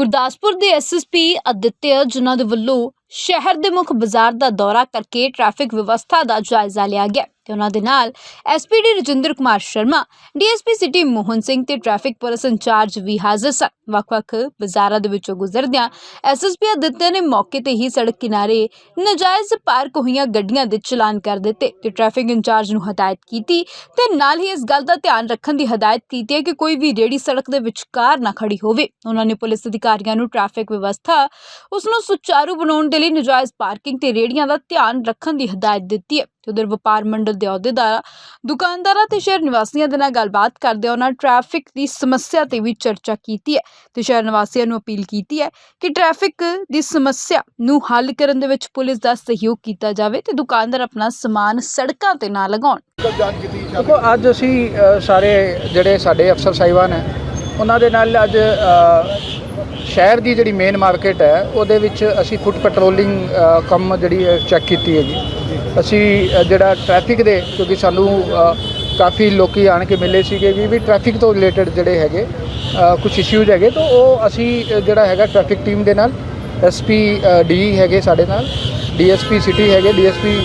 ਗੁਰਦਾਸਪੁਰ ਦੇ ਐਸਐਸਪੀ ਅਦਿੱਤਿਆ ਜਿਨ੍ਹਾਂ ਦੇ ਵੱਲੋਂ ਸ਼ਹਿਰ ਦੇ ਮੁੱਖ ਬਾਜ਼ਾਰ ਦਾ ਦੌਰਾ ਕਰਕੇ ਟ੍ਰੈਫਿਕ ਵਿਵਸਥਾ ਦਾ ਜਾਇਜ਼ਾ ਲਿਆ ਗਿਆ। ਤੇ ਉਹਨਾਂ ਦੇ ਨਾਲ SPD Rajinder Kumar Sharma DSP city Mohan Singh ਤੇ ਟ੍ਰੈਫਿਕ ਪੁਲਿਸ ਇੰਚਾਰਜ ਵੀ ਹਾਜ਼ਰ ਸਨ। ਵੱਖ-ਵੱਖ ਬਾਜ਼ਾਰਾਂ ਦੇ ਵਿੱਚੋਂ ਗੁਜ਼ਰਦਿਆਂ ਐਸਐਸਪੀ ਅਦਿੱਤਿਆ ਨੇ ਮੌਕੇ ਤੇ ਹੀ ਸੜਕ ਕਿਨਾਰੇ ਨਜਾਇਜ਼ ਪਾਰਕ ਹੋਈਆਂ ਗੱਡੀਆਂ ਦੇ ਚਲਾਨ ਕਰ ਦਿੱਤੇ ਤੇ ਟ੍ਰੈਫਿਕ ਇੰਚਾਰਜ ਨੂੰ ਹਦਾਇਤ ਕੀਤੀ ਤੇ ਨਾਲ ਹੀ ਇਸ ਗੱਲ ਦਾ ਧਿਆਨ ਰੱਖਣ ਦੀ ਹਦਾਇਤ ਕੀਤੀ ਹੈ ਕਿ ਕੋਈ ਵੀ ਰੇੜੀ ਸੜਕ ਦੇ ਵਿਚਕਾਰ ਨਾ ਖੜੀ ਹੋਵੇ। ਉਹਨਾਂ ਨੇ ਪੁਲਿਸ ਅਧਿਕਾਰੀਆਂ ਨੂੰ ਟ੍ਰੈਫਿਕ ਵਿਵਸਥਾ ਉਸ ਨੂੰ ਸੁਚਾਰੂ ਬਣਾਉਣ ਦੇ ਲਈ ਨਜਾਇਜ਼ ਪਾਰਕਿੰਗ ਤੇ ਰੇੜੀਆਂ ਦਾ ਧਿਆਨ ਰੱਖਣ ਦੀ ਹਦਾਇਤ ਦਿੱਤੀ ਹੈ। ਤੇ ਉਧਰ ਵਪਾਰ ਮੰਡਲ ਦੇ ਅਹੁਦੇਦਾਰਾਂ ਦੁਕਾਨਦਾਰਾਂ ਤੇ ਸ਼ਹਿਰ ਨਿਵਾਸੀਆਂ ਦੇ ਨਾਲ ਗੱਲਬਾਤ ਕਰਦੇ ਉਹਨਾਂ ਟ੍ਰੈਫਿਕ ਦੀ ਸਮੱਸਿਆ ਤੇ ਵੀ ਚਰਚਾ ਕੀਤੀ ਹੈ ਤੇ ਸ਼ਹਿਰ ਨਿਵਾਸੀਆਂ ਨੂੰ ਅਪੀਲ ਕੀਤੀ ਹੈ ਕਿ ਟ੍ਰੈਫਿਕ ਦੀ ਸਮੱਸਿਆ ਨੂੰ ਹੱਲ ਕਰਨ ਦੇ ਵਿੱਚ ਪੁਲਿਸ ਦਾ ਸਹਿਯੋਗ ਕੀਤਾ ਜਾਵੇ ਤੇ ਦੁਕਾਨਦਾਰ ਆਪਣਾ ਸਮਾਨ ਸੜਕਾਂ ਤੇ ਨਾ ਲਗਾਉਣ। ਦੇਖੋ ਅੱਜ ਅਸੀਂ ਅ, ਸਾਰੇ ਜਿਹੜੇ ਸਾਡੇ ਅਫਸਰ ਸਾਹਿਬਾਨ ਹੈ ਉਹਨਾਂ ਦੇ ਨਾਲ ਅੱਜ ਅ, ਸ਼ਹਿਰ ਦੀ ਜਿਹੜੀ ਮੇਨ ਮਾਰਕੀਟ ਹੈ, ਉਹਦੇ ਵਿੱਚ ਅਸੀਂ ਫੁੱਟ ਪੈਟਰੋਲਿੰਗ ਕੰਮ ਜਿਹੜੀ ਚੈੱਕ ਕੀਤੀ ਹੈ ਜੀ। ਅਸੀਂ ਜਿਹੜਾ ਟ੍ਰੈਫਿਕ ਦੇ, ਕਿਉਂਕਿ ਸਾਨੂੰ ਕਾਫੀ ਲੋਕੀ ਆਣ ਕੇ ਮਿਲੇ ਸੀਗੇ ਵੀ ਵੀ ਟ੍ਰੈਫਿਕ ਤੋਂ ਰਿਲੇਟਡ ਜਿਹੜੇ ਹੈਗੇ ਕੁਝ ਇਸ਼ੂਜ਼ ਹੈਗੇ, ਤਾਂ ਉਹ ਅਸੀਂ ਜਿਹੜਾ ਹੈਗਾ ਟ੍ਰੈਫਿਕ ਟੀਮ ਦੇ ਨਾਲ ਐਸਪੀ ਡੀ ਹੈਗੇ ਸਾਡੇ ਨਾਲ ਡੀਐਸਪੀ ਸਿਟੀ ਹੈਗੇ ਡੀਐਸਪੀ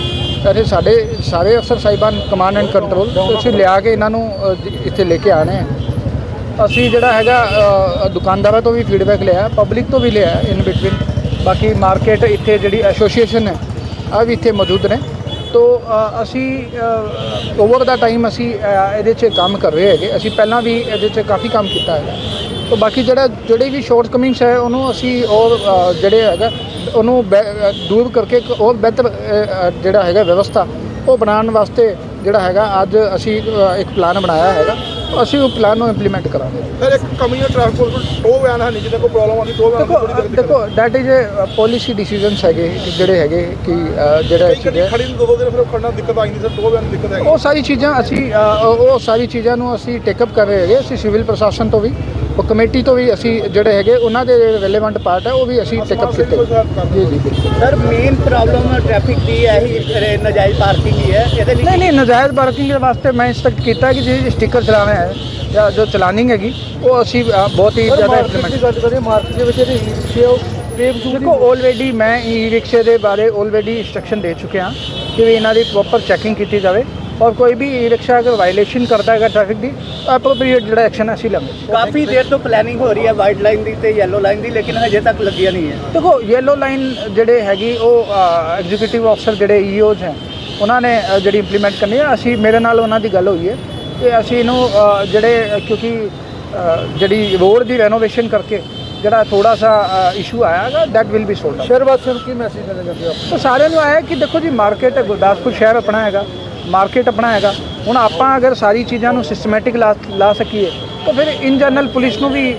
ਅਤੇ ਸਾਡੇ, ਸਾਰੇ ਅਫਸਰ, ਸਾਹਿਬਾਨ ਕਮਾਂਡ ਐਂਡ ਕੰਟਰੋਲ ਅਸੀਂ ਲਿਆ ਕੇ ਇਹਨਾਂ ਨੂੰ ਇੱਥੇ ਲੈ ਕੇ ਆਣੇ ਆ। ਅਸੀਂ ਜਿਹੜਾ ਹੈਗਾ ਦੁਕਾਨਦਾਰਾਂ ਤੋਂ ਵੀ ਫੀਡਬੈਕ ਲਿਆ ਪਬਲਿਕ ਤੋਂ ਵੀ ਲਿਆ ਇਨ ਬਿਟਵੀਨ ਬਾਕੀ ਮਾਰਕੀਟ ਇੱਥੇ ਜਿਹੜੀ ਐਸੋਸੀਏਸ਼ਨ ਹੈ ਆ ਵੀ ਇੱਥੇ ਮੌਜੂਦ ਨੇ। ਤੋ ਅਸੀਂ ਓਵਰ ਦਾ ਟਾਈਮ ਅਸੀਂ ਇਹਦੇ 'ਚ ਕੰਮ ਕਰ ਰਹੇ ਹੈਗੇ। ਅਸੀਂ ਪਹਿਲਾਂ ਵੀ ਇਹਦੇ 'ਚ ਕਾਫੀ ਕੰਮ ਕੀਤਾ ਹੈਗਾ। ਤੋ, ਬਾਕੀ ਜਿਹੜਾ, ਜਿਹੜੇ ਵੀ ਸ਼ਾਰਟ ਕਮਿੰਗਸ ਹੈ, ਉਹਨੂੰ ਅਸੀਂ ਔਰ ਜਿਹੜੇ ਹੈਗਾ, ਉਹਨੂੰ ਬੈ- ਦੂਰ ਕਰਕੇ ਇੱਕ ਹੋਰ ਬਿਹਤਰ ਜਿਹੜਾ ਹੈਗਾ ਵਿਵਸਥਾ, ਉਹ ਬਣਾਉਣ ਵਾਸਤੇ ਜਿਹੜਾ ਹੈਗਾ, ਅੱਜ ਅਸੀਂ ਇੱਕ ਪਲਾਨ ਬਣਾਇਆ ਹੈਗਾ। ਅਸੀਂ ਉਹ ਪਲਾਨ ਨੂੰ ਇੰਪਲੀਮੈਂਟ ਕਰਾਂਗੇ। ਸਰ ਇੱਕ ਕਮੀਆਂ ਟ੍ਰਾਂਸਪੋਰਟ ਕੋਲ ਟੋ ਵੈਨ ਹੈ ਨਹੀਂ ਜਿਹਦੇ ਕੋਲ ਪ੍ਰੋਬਲਮ ਆਉਂਦੀ ਟੋ ਵੈਨ ਦੇਖੋ ਦੇਖੋ that is a policy decisions ਹੈਗੇ ਜਿਹੜੇ ਹੈਗੇ ਕਿ ਜਿਹੜਾ ਕਈ ਹੈ। ਖੜੀ ਨੂੰ ਦੋ ਦੋ ਦਿਨ ਫਿਰ ਖੜਨਾ ਦਿੱਕਤ ਆਈ ਨਹੀਂ ਸਰ ਟੋ ਵੈਨ ਦਿੱਕਤ ਹੈਗੀ। ਉਹ ਸਾਰੀ ਚੀਜ਼ਾਂ ਅਸੀਂ ਉਹ ਸਾਰੀ ਚੀਜ਼ਾਂ ਨੂੰ ਅਸੀਂ ਟੇਕਅਪ ਕਰ ਰਹੇ ਹੈਗੇ ਅਸੀਂ ਸਿਵਲ ਪ੍ਰਸ਼ਾਸਨ ਤੋਂ ਵੀ। ਉਹ ਕਮੇਟੀ ਤੋਂ ਵੀ ਅਸੀਂ ਜਿਹੜੇ ਹੈਗੇ ਉਹਨਾਂ ਦੇ ਰੈਲੇਵੈਂਟ ਪਾਰਟ ਹੈ ਉਹ ਵੀ ਅਸੀਂ ਟੇਕਅਪ ਕੀਤੇ। ਜੀ ਜੀ ਸਰ ਮੇਨ ਪ੍ਰੋਬਲਮ ਟ੍ਰੈਫਿਕ ਦੀ ਹੈ ਹੀ ਨਜਾਇਜ਼ ਪਾਰਕਿੰਗ ਹੀ ਹੈ ਇਹਦੇ ਲਈ ਨਹੀਂ ਨਹੀਂ ਨਜਾਇਜ਼ ਪਾਰਕਿੰਗ ਦੇ ਵਾਸਤੇ ਮੈਂ ਇੰਸਟਰਕਟ ਕੀਤਾ ਕਿ ਜਿਹੜੇ ਸਟicker ਚਲਾਉਣਾ ਹੈ ਜਾਂ ਜੋ ਚਲਾਨਿੰਗ ਹੈਗੀ ਉਹ ਅਸੀਂ ਬਹੁਤ ਹੀ ਜ਼ਿਆਦਾ ਇੰਪਲੀਮੈਂਟ ਮਾਰਕੀਟ ਦੇ ਵਿੱਚ ਰਿਕਸ਼ੇ ਉਹ ਦੇਖੋ ਆਲਰੇਡੀ ਮੈਂ ਈ ਰਿਕਸ਼ੇ ਦੇ ਬਾਰੇ ਆਲਰੇਡੀ ਇੰਸਟਰਕਸ਼ਨ ਦੇ ਚੁੱਕਿਆ ਕਿ ਵੀ ਇਹਨਾਂ ਦੀ ਪ੍ਰੋਪਰ ਚੈਕਿੰਗ ਕੀਤੀ ਜਾਵੇ। ਔਰ ਕੋਈ ਵੀ ਈ ਰਿਕਸ਼ਾ ਅਗਰ ਵਾਇਲੇਸ਼ਨ ਕਰਦਾ ਹੈਗਾ ਟ੍ਰੈਫਿਕ ਦੀ ਐਪਰੋਪਰੀਏਟ ਜਿਹੜਾ ਐਕਸ਼ਨ ਅਸੀਂ ਲਵਾਂਗੇ ਕਾਫੀ ਦੇਰ ਤੋਂ ਪਲੈਨਿੰਗ ਹੋ ਰਹੀ ਹੈ ਵਾਈਟ ਲਾਈਨ ਦੀ ਤੇ ਯੈਲੋ ਲਾਈਨ ਦੀ ਲੇਕਿਨ ਹਜੇ ਤੱਕ ਲੱਗੀਆਂ ਨਹੀਂ ਹੈ। ਦੇਖੋ ਯੈਲੋ ਲਾਈਨ ਜਿਹੜੇ ਹੈਗੀ ਉਹ ਐਗਜ਼ੀਕਿਊਟਿਵ ਅਫਸਰ ਜਿਹੜੇ ਈਓਜ਼ ਹੈ ਉਹਨਾਂ ਨੇ ਜਿਹੜੀ ਇੰਪਲੀਮੈਂਟ ਕਰਨੀ ਹੈ। ਅਸੀਂ ਮੇਰੇ ਨਾਲ ਉਹਨਾਂ ਦੀ ਗੱਲ ਹੋਈ ਹੈ ਕਿ ਅਸੀਂ ਇਹਨੂੰ ਜਿਹੜੇ ਕਿਉਂਕਿ ਜਿਹੜੀ ਰੋਡ ਦੀ ਰੈਨੋਵੇਸ਼ਨ ਕਰਕੇ ਜਿਹੜਾ ਥੋੜਾ ਸਾ ਇਸ਼ੂ ਆਇਆ ਹੈਗਾ ਦੈਟ ਵਿਲ ਬੀ ਸੋਲਡ ਸ਼ਹਿਰ ਵਾਸੀਆਂ ਨੂੰ ਕੀ ਮੈਸੇਜ ਦੇਣਾ ਚਾਹੁੰਦੇ ਹੋ? ਤਾਂ ਸਾਰਿਆਂ ਨੂੰ ਆਇਆ ਕਿ ਦੇਖੋ ਜੀ ਮਾਰਕੀਟ ਹੈ ਗੁਰਦਾਸਪੁਰ ਸ਼ਹਿਰ ਆਪਣਾ ਹੈਗਾ। ਮਾਰਕੀਟ ਆਪਣਾ ਹੈਗਾ। ਹੁਣ ਆਪਾਂ ਅਗਰ ਸਾਰੀ ਚੀਜ਼ਾਂ ਨੂੰ ਸਿਸਟਮੈਟਿਕ ਲਾ ਲਾ ਸਕੀਏ, ਤਾਂ ਫਿਰ ਇਨ ਜਨਰਲ ਪੁਲਿਸ ਨੂੰ ਵੀ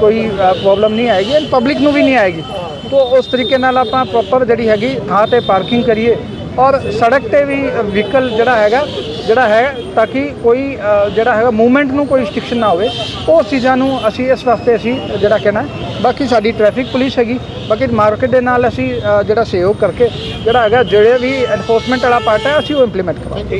ਕੋਈ ਪ੍ਰੋਬਲਮ ਨਹੀਂ ਆਏਗੀ ਐਂਡ ਪਬਲਿਕ ਨੂੰ ਵੀ ਨਹੀਂ ਆਏਗੀ। ਤਾਂ ਉਸ ਤਰੀਕੇ ਨਾਲ ਆਪਾਂ ਪ੍ਰੋਪਰ ਜਿਹੜੀ ਹੈਗੀ ਥਾਂ ਤੇ ਪਾਰਕਿੰਗ ਕਰੀਏ। ਔਰ ਸੜਕ ਤੇ ਵੀ ਵਹੀਕਲ ਜਿਹੜਾ ਹੈਗਾ ਜਿਹੜਾ ਹੈ ਤਾਂ ਕਿ ਕੋਈ ਜਿਹੜਾ ਹੈਗਾ ਮੂਵਮੈਂਟ ਨੂੰ ਕੋਈ ਰਿਸਟ੍ਰਿਕਸ਼ਨ ਨਾ ਹੋਵੇ। ਉਹ ਚੀਜ਼ਾਂ ਨੂੰ ਅਸੀਂ ਇਸ ਵਾਸਤੇ ਅਸੀਂ ਜਿਹੜਾ ਕਹਿਣਾ ਬਾਕੀ ਸਾਡੀ ਟ੍ਰੈਫਿਕ ਪੁਲਿਸ ਹੈਗੀ, ਬਾਕੀ ਮਾਰਕੀਟ ਦੇ ਨਾਲ ਅਸੀਂ ਜਿਹੜਾ ਸਹਿਯੋਗ ਕਰਕੇ ਜਿਹੜਾ ਹੈਗਾ ਜਿਹੜੇ ਵੀ ਐਨਫੋਰਸਮੈਂਟ ਵਾਲਾ ਪਾਰਟ ਹੈ, ਅਸੀਂ ਉਹ ਇੰਪਲੀਮੈਂਟ ਕਰਾਂਗੇ।